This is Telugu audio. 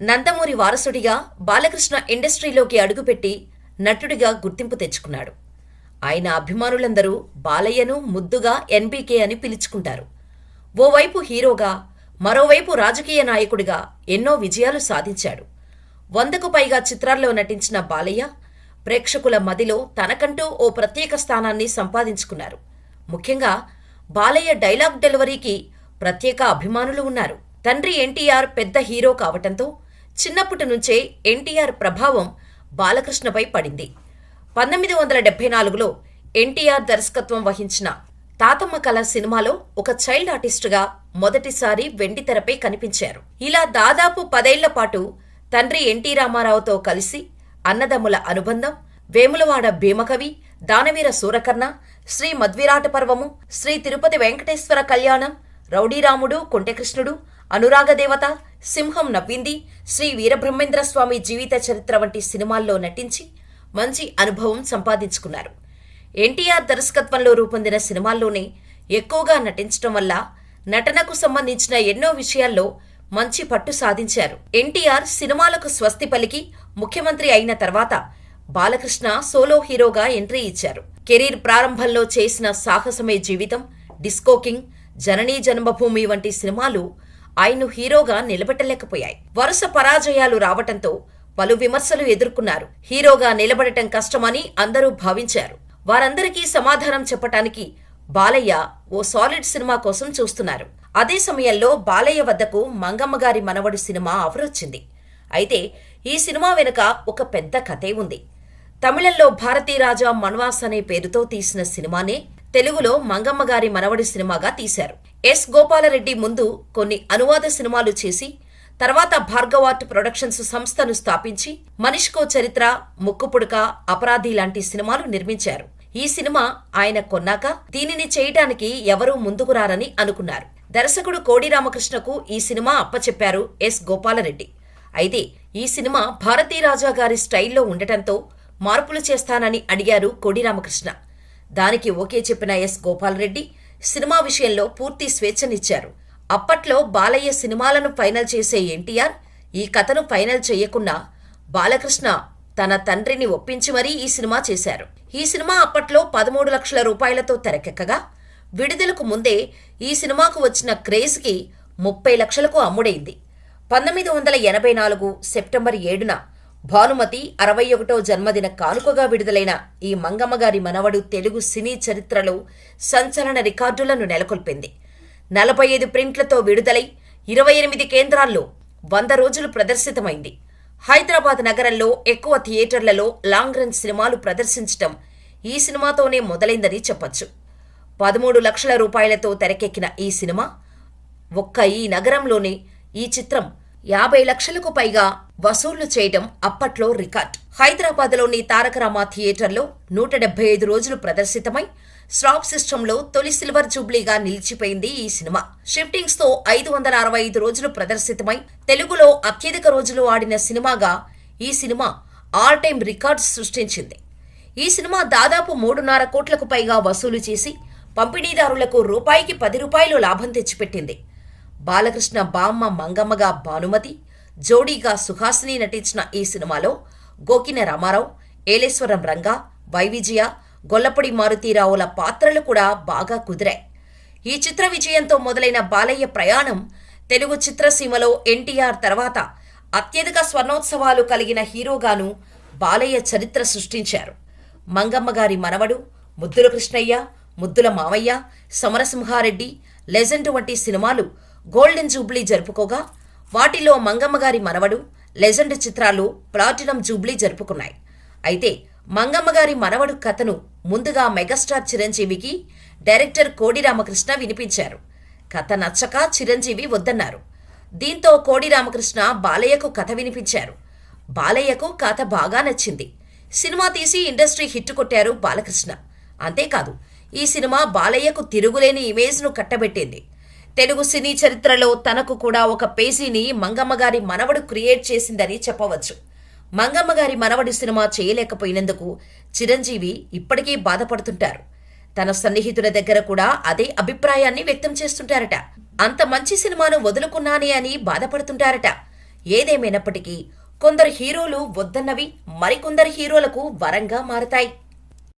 నందమూరి వారసుడిగా బాలకృష్ణ ఇండస్ట్రీలోకి అడుగుపెట్టి నటుడిగా గుర్తింపు తెచ్చుకున్నాడు. ఆయన అభిమానులందరూ బాలయ్యను ముద్దుగా ఎన్బీకే అని పిలుచుకుంటారు. ఓవైపు హీరోగా మరోవైపు రాజకీయ నాయకుడిగా ఎన్నో విజయాలు సాధించాడు. వందకు పైగా చిత్రాల్లో నటించిన బాలయ్య ప్రేక్షకుల మదిలో తనకంటూ ఓ ప్రత్యేక స్థానాన్ని సంపాదించుకున్నారు. ముఖ్యంగా బాలయ్య డైలాగ్ డెలివరీకి ప్రత్యేక అభిమానులు ఉన్నారు. తండ్రి ఎన్టీఆర్ పెద్ద హీరో కావటంతో చిన్నప్పటి నుంచే ఎన్టీఆర్ ప్రభావం బాలకృష్ణపై పడింది. పంతొమ్మిది వందల డెబ్బై నాలుగులో ఎన్టీఆర్ దర్శకత్వం వహించిన తాతమ్మ కళ సినిమాలో ఒక చైల్డ్ ఆర్టిస్టుగా మొదటిసారి వెండితెరపై కనిపించారు. ఇలా దాదాపు పదేళ్ళ పాటు తండ్రి ఎన్టీ రామారావుతో కలిసి అన్నదమ్ముల అనుబంధం వేములవాడ భీమకవి దానవీర సూరకర్ణ శ్రీ మద్విరాట పర్వము శ్రీ తిరుపతి వెంకటేశ్వర కళ్యాణం రౌడీరాముడు కుంటకృష్ణుడు అనురాగదేవత సింహం నవ్వింది. శ్రీ వీరబ్రహ్మేంద్ర స్వామి జీవిత చరిత్ర వంటి సినిమాల్లో నటించి మంచి అనుభవం సంపాదించుకున్నారు. ఎన్టీఆర్ దర్శకత్వంలో రూపొందిన సినిమాల్లోనే ఎక్కువగా నటించడం వల్ల నటనకు సంబంధించిన ఎన్నో విషయాల్లో మంచి పట్టు సాధించారు. ఎన్టీఆర్ సినిమాలకు స్వస్తి పలికి ముఖ్యమంత్రి అయిన తర్వాత బాలకృష్ణ సోలో హీరోగా ఎంట్రీ ఇచ్చారు. కెరీర్ ప్రారంభంలో చేసిన సాహసమే జీవితం డిస్కో కింగ్ జననీ జన్మభూమి వంటి సినిమాలు ఆయన్ను హీరోగా నిలబెట్టలేకపోయాయి. వరుస పరాజయాలు రావటంతో పలు విమర్శలు ఎదుర్కొన్నారు. హీరోగా నిలబడటం కష్టమని అందరూ భావించారు. వారందరికీ సమాధానం చెప్పటానికి బాలయ్య ఓ సాలిడ్ సినిమా కోసం చూస్తున్నారు. అదే సమయంలో బాలయ్య వద్దకు మంగమ్మగారి మనవడు సినిమా ఆఫరొచ్చింది. అయితే ఈ సినిమా వెనుక ఒక పెద్ద కథే ఉంది. తమిళంలో భారతీరాజా మన్వాస్ అనే పేరుతో తీసిన సినిమానే తెలుగులో మంగమ్మగారి మనవడి సినిమాగా తీశారు. ఎస్ గోపాలరెడ్డి ముందు కొన్ని అనువాద సినిమాలు చేసి తర్వాత భార్గవార్ట్ ప్రొడక్షన్స్ సంస్థను స్థాపించి మనిష్కో చరిత్ర ముక్కుపుడక అపరాధి లాంటి సినిమాలు నిర్మించారు. ఈ సినిమా ఆయన కొన్నాక దీనిని చేయటానికి ఎవరూ ముందుకు రారని అనుకున్నారు. దర్శకుడు కోడి రామకృష్ణకు ఈ సినిమా అప్పచెప్పారు ఎస్ గోపాలరెడ్డి. అయితే ఈ సినిమా భారతీరాజా గారి స్టైల్లో ఉండటంతో మార్పులు చేస్తానని అడిగారు కోడి రామకృష్ణ. దానికి ఓకే చెప్పిన ఎస్ గోపాలరెడ్డి సినిమా విషయంలో పూర్తి స్వేచ్ఛనిచ్చారు. అప్పట్లో బాలయ్య సినిమాలను ఫైనల్ చేసే ఎన్టీఆర్ ఈ కథను ఫైనల్ చేయకుండా బాలకృష్ణ తన తండ్రిని ఒప్పించి మరీ ఈ సినిమా చేశారు. ఈ సినిమా అప్పట్లో పదమూడు లక్షల రూపాయలతో తెరకెక్కగా విడుదలకు ముందే ఈ సినిమాకు వచ్చిన క్రేజ్కి ముప్పై లక్షలకు అమ్ముడైంది. పంతొమ్మిది వందల ఎనభై నాలుగు సెప్టెంబర్ ఏడున భానుమతి అరవై ఒకటో జన్మదిన కానుకగా విడుదలైన ఈ మంగమ్మగారి మనవడు తెలుగు సినీ చరిత్రలో సంచలన రికార్డులను నెలకొల్పింది. నలభై ఐదు ప్రింట్లతో విడుదలై ఇరవై ఎనిమిది కేంద్రాల్లో వంద రోజులు ప్రదర్శితమైంది. హైదరాబాద్ నగరంలో ఎక్కువ థియేటర్లలో లాంగ్ రన్ సినిమాలు ప్రదర్శించటం ఈ సినిమాతోనే మొదలైందని చెప్పొచ్చు. పదమూడు లక్షల రూపాయలతో తెరకెక్కిన ఈ సినిమా ఒక్క ఈ నగరంలోనే ఈ చిత్రం యాభై లక్షలకు పైగా వసూళ్ళు చేయడం అప్పట్లో రికార్డ్. హైదరాబాద్లోని తారకరామ థియేటర్లో నూట డెబ్బై ఐదు రోజులు ప్రదర్శితమై స్లాబ్ సిస్టంలో తొలి సిల్వర్ జూబ్లీగా నిలిచిపోయింది ఈ సినిమా. షిఫ్టింగ్స్తో ఐదు వందల అరవై ఐదు రోజులు ప్రదర్శితమై తెలుగులో అత్యధిక రోజులు ఆడిన సినిమాగా ఈ సినిమా ఆల్ టైమ్ రికార్డ్స్ సృష్టించింది. ఈ సినిమా దాదాపు మూడున్నర కోట్లకు పైగా వసూలు చేసి పంపిణీదారులకు రూపాయికి పది రూపాయలు లాభం తెచ్చిపెట్టింది. బాలకృష్ణ బామ్మ మంగమ్మగా భానుమతి జోడీగా సుహాసిని నటించిన ఈ సినిమాలో గోకిన రామారావు ఏలేశ్వరం రంగా వైవిజయ గొల్లపొడి మారుతీరావుల పాత్రలు కూడా బాగా కుదిరాయి. ఈ చిత్ర విజయంతో మొదలైన బాలయ్య ప్రయాణం తెలుగు చిత్రసీమలో ఎన్టీఆర్ తర్వాత అత్యధిక స్వర్ణోత్సవాలు కలిగిన హీరోగాను బాలయ్య చరిత్ర సృష్టించారు. మంగమ్మగారి మనవడు ముద్దుల కృష్ణయ్య ముద్దుల మావయ్య సమరసింహారెడ్డి లెజెండ్ వంటి సినిమాలు గోల్డెన్ జూబ్లీ జరుపుకోగా వాటిలో మంగమ్మగారి మనవడు లెజెండ్ చిత్రాలు ప్లాటినం జూబ్లీ జరుపుకున్నాయి. అయితే మంగమ్మగారి మనవడు కథను ముందుగా మెగాస్టార్ చిరంజీవికి డైరెక్టర్ కోడి రామకృష్ణ వినిపించారు. కథ నచ్చక చిరంజీవి వద్దన్నారు. దీంతో కోడి రామకృష్ణ బాలయ్యకు కథ వినిపించారు. బాలయ్యకు కథ బాగా నచ్చింది. సినిమా తీసి ఇండస్ట్రీ హిట్ కొట్టారు బాలకృష్ణ. అంతేకాదు ఈ సినిమా బాలయ్యకు తిరుగులేని ఇమేజ్ను కట్టబెట్టింది. తెలుగు సినీ చరిత్రలో తనకు కూడా ఒక పేజీని మంగమ్మగారి మనవడు క్రియేట్ చేసిందని చెప్పవచ్చు. మంగమ్మగారి మనవడి సినిమా చేయలేకపోయినందుకు చిరంజీవి ఇప్పటికీ బాధపడుతుంటారు. తన సన్నిహితుల దగ్గర కూడా అదే అభిప్రాయాన్ని వ్యక్తం చేస్తుంటారట. అంత మంచి సినిమాను వదులుకున్నానే అని బాధపడుతుంటారట. ఏదేమైనప్పటికీ కొందరు హీరోలు వద్దన్నవి మరికొందరు హీరోలకు వరంగా మారతాయి.